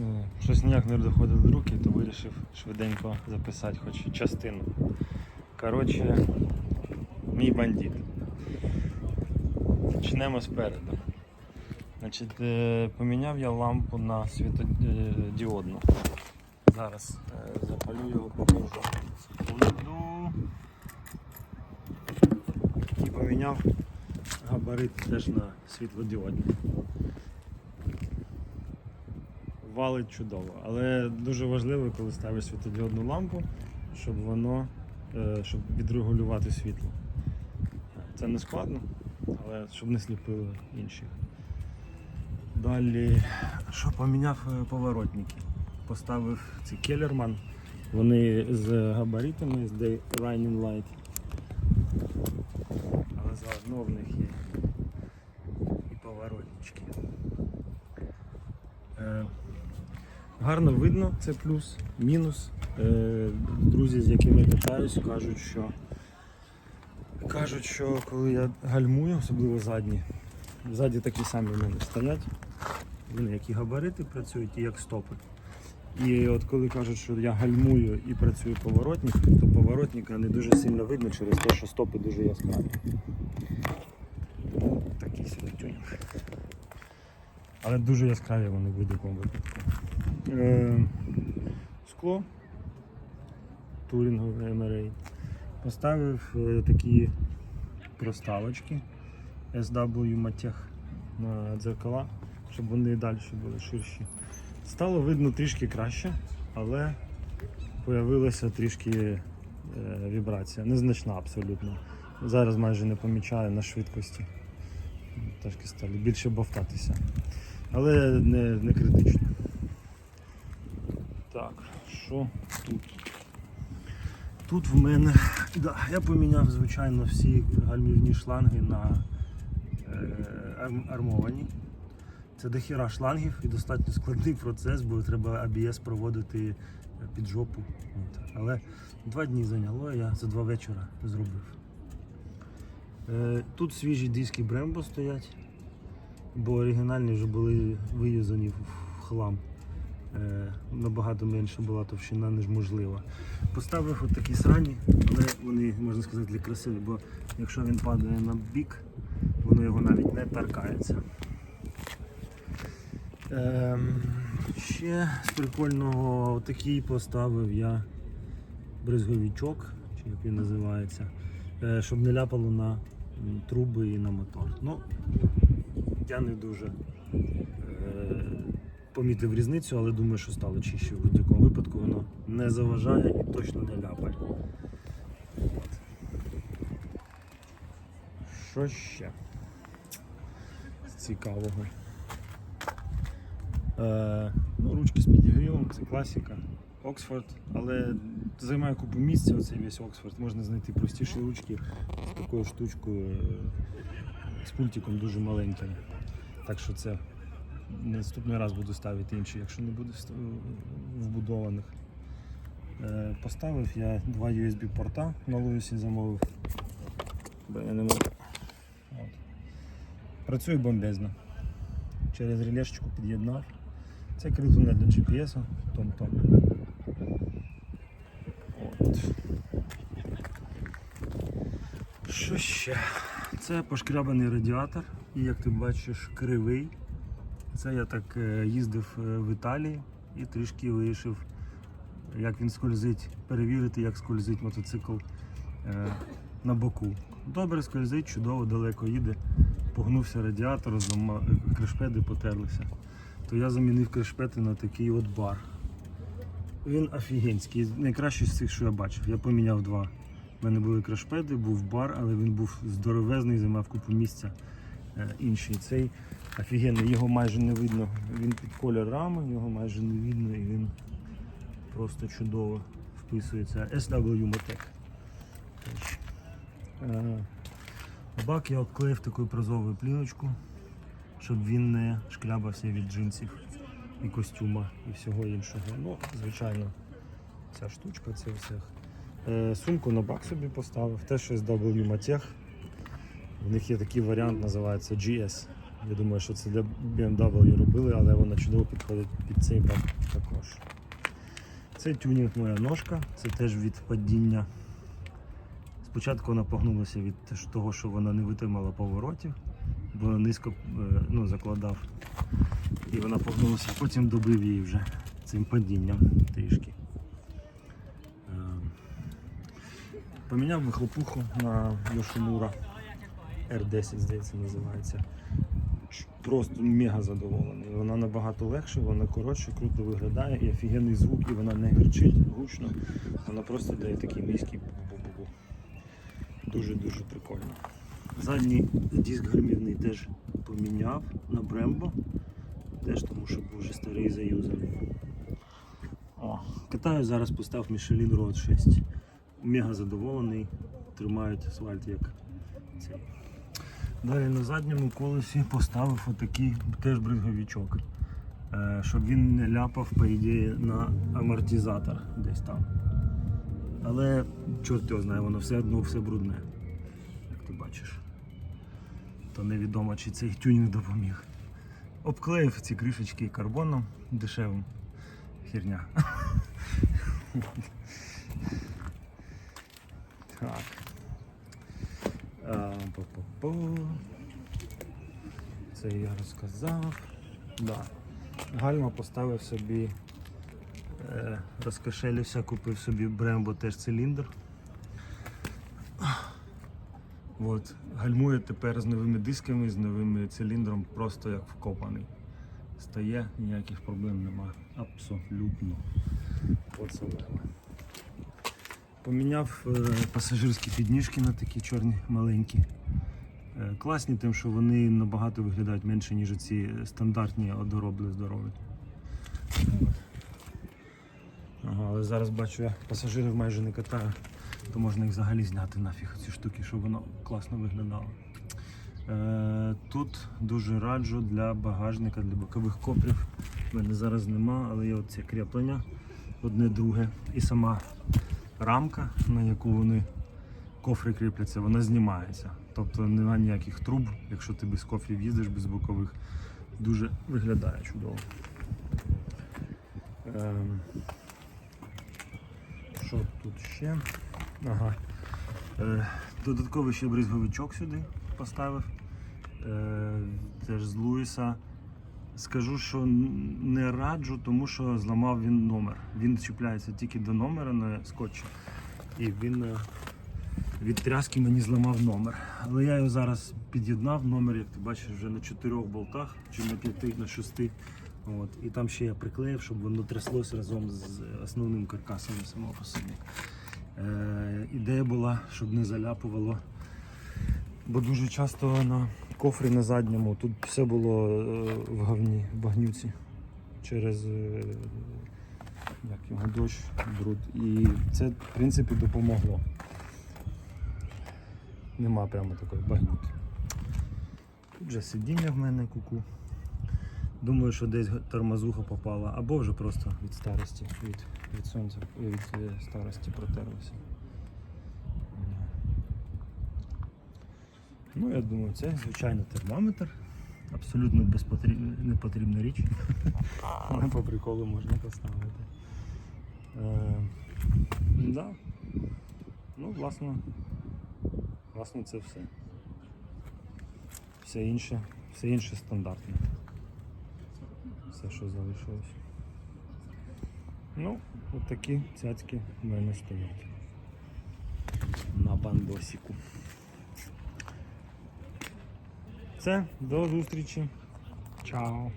Е, Щось ніяк не доходив до руки, то вирішив швиденько записати хоч частину. Коротше, мій бандит. Почнемо спереду. Значить, е, поміняв я лампу на світодіодну. Зараз е, запалю його, покажу. Секунду. І поміняв габарит теж на світлодіодні. Валить чудово, але дуже важливо, коли ставиш світлодіодну лампу, щоб воно е, щоб відрегулювати світло. Це не складно, але щоб не сліпило інших. Далі, що поміняв е, поворотники. Поставив ці Келлерман. Вони з габаритами, з Day Running Light. Але заодно в них є і поворотнички. Гарно видно, це плюс, мінус. Е, друзі, з якими катаюсь, кажуть, що кажуть, що коли я гальмую, особливо задні, ззаді такі самі в мене стоять. Вони як і габарити працюють, і як стопи. І от коли кажуть, що я гальмую і працюю поворотник, то поворотника не дуже сильно видно через те, що стопи дуже яскраві. Такий собі тюнінг. Але дуже яскраві вони в будь-якому випадку. Е, скло турінгове MRA. Поставив е, такі проставочки SW Матех на дзеркала, щоб вони далі були ширші. Стало видно трішки краще, але появилася трішки е, вібрація. Незначна абсолютно. Зараз майже не помічаю на швидкості. Трошки стали більше бовтатися. Але не, не критично. Що тут? Тут в мене. Да, я поміняв, звичайно, всі гальмівні шланги на е, армовані. Це дохіра шлангів і достатньо складний процес, бо треба ABS проводити під жопу. От. Але два дні зайняло, я за два вечора зробив. Е, Тут свіжі диски Brembo стоять, бо оригінальні вже були виюзані в хлам. Е, Набагато менша була товщина, ніж можливо. Поставив от такі срані, але вони, можна сказати, красиві, бо якщо він падає на бік, воно його навіть не торкається. Ем, ще з прикольного такий поставив я бризговичок, чи як він називається, е, щоб не ляпало на труби і на мотор. Ну, я не дуже помітив різницю, але думаю, що стало чище в будь-якому випадку. Воно не заважає і точно не ляпає. Що ще з цікавого? Е, ну, ручки з підігрівом, це класика. Оксфорд, але займає купу місця оцей весь Оксфорд. Можна знайти простіші ручки з такою штучкою, е, з пультиком дуже маленьким. Так що це наступний раз буду ставити інші, якщо не буде вбудованих. Е, Поставив я два USB порта на Луїсі замовив. Бо я не можу. От. Працює бомбезно. Через релешечку під'єднав. Це кріплення для GPS, том-том. Що ще? Це пошкрябаний радіатор, і як ти бачиш, кривий. Це я так е, їздив е, в Італії і трішки вирішив, як він скользить, перевірити, як скользить мотоцикл е, на боку. Добре скользить, чудово, далеко їде. Погнувся радіатор, кришпеди потерлися. То я замінив кришпети на такий от бар. Він офігенський, найкращий з цих, що я бачив. Я поміняв два. У мене були крашпеди, був бар, але він був здоровезний, займав купу місця. Інший цей офігенний, його майже не видно. Він під колір рами, його майже не видно і він просто чудово вписується. SW Motec. Е, Бак я обклеїв такою прозовою пліночку, щоб він не шклябався від джинсів і костюма і всього іншого. Ну, звичайно, ця штучка, це все. Сумку на бак собі поставив, теж з W Matech. В них є такий варіант, називається GS. Я думаю, що це для BMW робили, але вона чудово підходить під цей бак також. Це тюнінг моя ножка, це теж від падіння. Спочатку вона погнулася від того, що вона не витримала поворотів, бо низько е, ну, закладав. І вона погнулася, потім добив її вже цим падінням трішки. Е, Поміняв вихлопуху на Йошимура R10, здається, називається. Просто мега задоволений. Вона набагато легше, вона коротше, круто виглядає і офігенний звук, і вона не гірчить гучно. Вона просто дає такий низький бу-бу-бу-бу. Дуже-дуже прикольно. Задній диск гальмівний теж поміняв на Brembo. Теж тому, що був вже старий заюзаний. О, катаю зараз постав Michelin Road 6. Мега задоволений, тримають асфальт як цей. Далі на задньому колесі поставив отакий теж бризговичок, е, щоб він не ляпав, по ідеї, на амортизатор десь там. Але чорт його знає, воно все одно все брудне, як ти бачиш. То невідомо, чи цей тюнінг допоміг. Обклеїв ці кришечки карбоном дешевим. Херня. Так. По-по-по. Це я розказав. Да. Гальма поставив собі, е, розкошелився, купив собі Brembo теж циліндр. От. Гальмує тепер з новими дисками, з новим циліндром, просто як вкопаний. Стає, ніяких проблем нема. Абсолютно. Whatsoever. Поміняв е, пасажирські підніжки на такі чорні маленькі. Е, класні тим, що вони набагато виглядають менше, ніж ці стандартні одоробли здорові. Ага, але зараз бачу, я пасажирів майже не катаю, то можна їх взагалі зняти нафіг ці штуки, щоб воно класно виглядало. Е, тут дуже раджу для багажника, для бокових кофрів. У мене зараз нема, але є оце кріплення одне друге. І сама рамка, на яку вони кофри кріпляться, вона знімається. Тобто немає ніяких труб, якщо ти без кофрів їздиш, без бокових, дуже виглядає чудово. Ем, що тут ще? Ага. Е, додатковий ще бризговичок сюди поставив. Е, теж з Луїса. Скажу, що не раджу, тому що зламав він номер. Він чіпляється тільки до номера на скотчі. І він е, від тряски мені зламав номер. Але я його зараз під'єднав. Номер, як ти бачиш, вже на чотирьох болтах, чи на п'яти, на шести. От. І там ще я приклеїв, щоб воно тряслось разом з основним каркасом само по собі. Е, ідея була, щоб не заляпувало. Бо дуже часто на кофрі на задньому тут все було е, в говні, в багнюці через е, як його, дощ, бруд. І це, в принципі, допомогло. Нема прямо такої багнюки. Тут же сидіння в мене куку. Думаю, що десь тормозуха попала, або вже просто від старості, від, від сонця, від е, старості протерлося. Ну, я думаю, це звичайно термометр. Абсолютно безпотрібна, непотрібна річ. Але по приколу можна поставити. Е, да. Ну, власне, власне, це все. Все інше, все інше стандартне. Все, що залишилось. Ну, от такі цяцьки в мене стоять. На бандосіку. Все, до зустрічі. Чао.